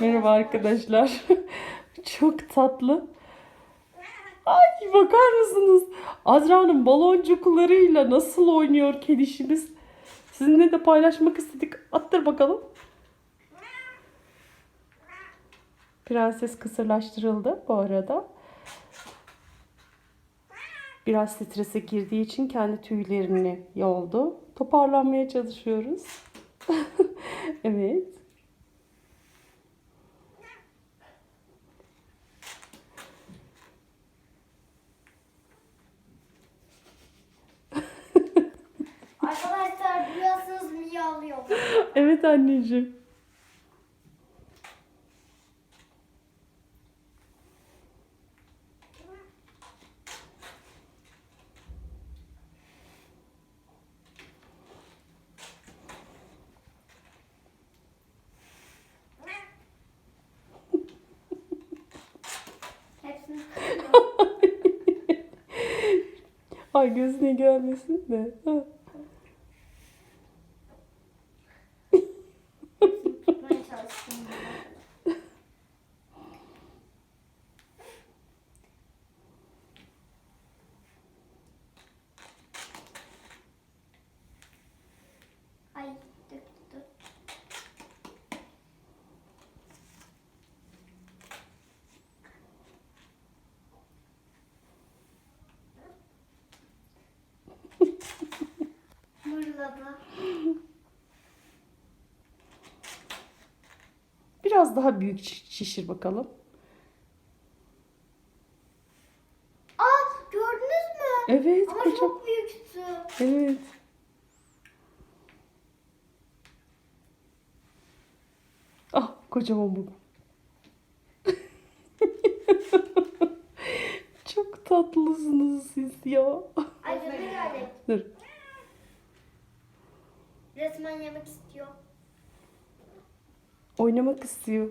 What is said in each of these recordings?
Merhaba arkadaşlar. Çok tatlı. Ay bakar mısınız? Azra'nın baloncuklarıyla nasıl oynuyor kedişimiz? Sizinle de paylaşmak istedik. Attır bakalım. Prenses kısırlaştırıldı bu arada. Biraz strese girdiği için kendi tüylerini yoldu. Toparlanmaya çalışıyoruz. evet. Arkadaşlar miyavlıyor. Evet anneciğim. Ay gözüne gelmesin de. Ha. Mırladı. Biraz daha büyük şiş- şişir bakalım. Aa gördünüz mü? Evet Ama kocam. çok büyüktü. Evet. Ah kocaman bu. Çok tatlısınız siz ya. Ay. Dur. Resmen yemek istiyor. Oynamak istiyor.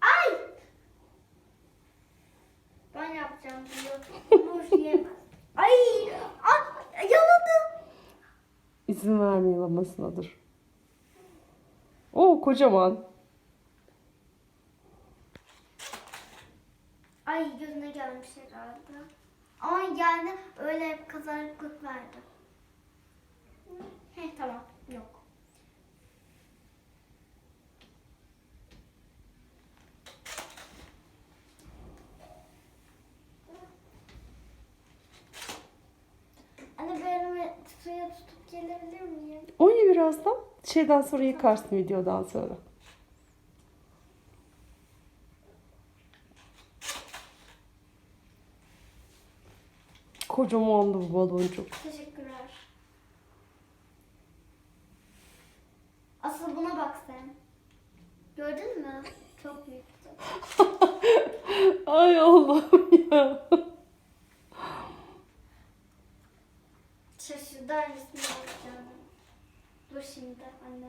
Ay! Ben yapacağım diyor. Ama yiyemez. Ay! Ah! Yaladı. İzin verme yalamasına dur. Oo kocaman. Ay gözüne gelmiş herhalde. Ama geldi öyle kızarıklık verdi. Heh tamam yok. Anne benim suya tutup gelebilir miyim? Oyna birazdan. Şeyden sonra yıkarsın videodan sonra. Kocamandı bu baloncuk. Teşekkürler. Asıl buna bak sen. Gördün mü? Çok büyüktü. Ay Allah'ım ya. Şaşırdı annesini alacağını. Dur şimdi anne.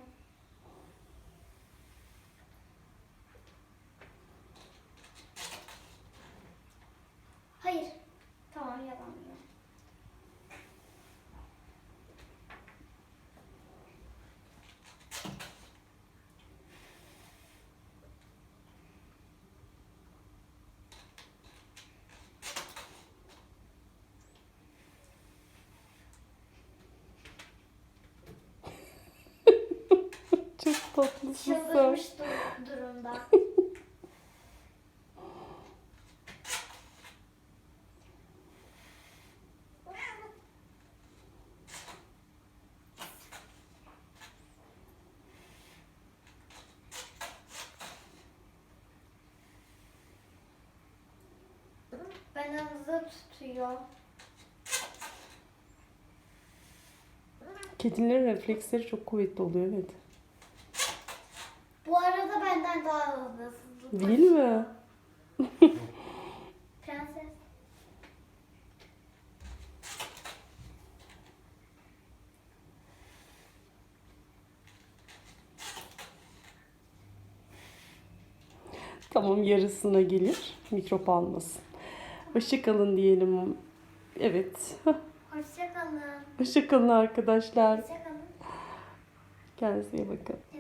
Hayır. Tamam yalan ya. Çok tatlısın sen. Çıldırmış dur- durumda. Ben tutuyor. Kedilerin refleksleri çok kuvvetli oluyor evet. Bu arada benden daha hızlı. hızlı Değil mi? Prenses. Tamam yarısına gelir. Mikrop almasın. Hoşçakalın diyelim. Evet. Hoşçakalın. Hoşçakalın arkadaşlar. Hoşçakalın. Kendinize iyi bakın.